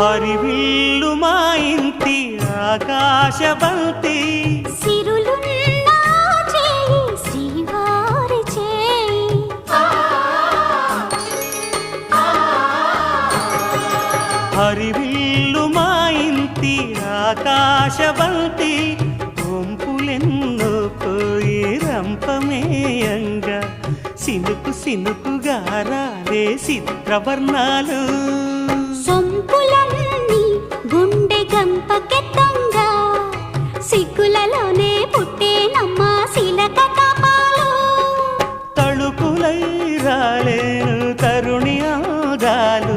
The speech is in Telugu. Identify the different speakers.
Speaker 1: హరివిల్లు మా ఇంటి ఆకాశబంతి
Speaker 2: చేయి
Speaker 1: హరివిల్లు మా ఇంటి ఆకాశబంతి గుంపులెన్నో పోయి రంపమేయంగా. సినుకు సినుకుగా రాలే చిత్రవర్ణాలు దంపకెత్తంగా తళుకులై రాలేను తరుణి ఆగాలి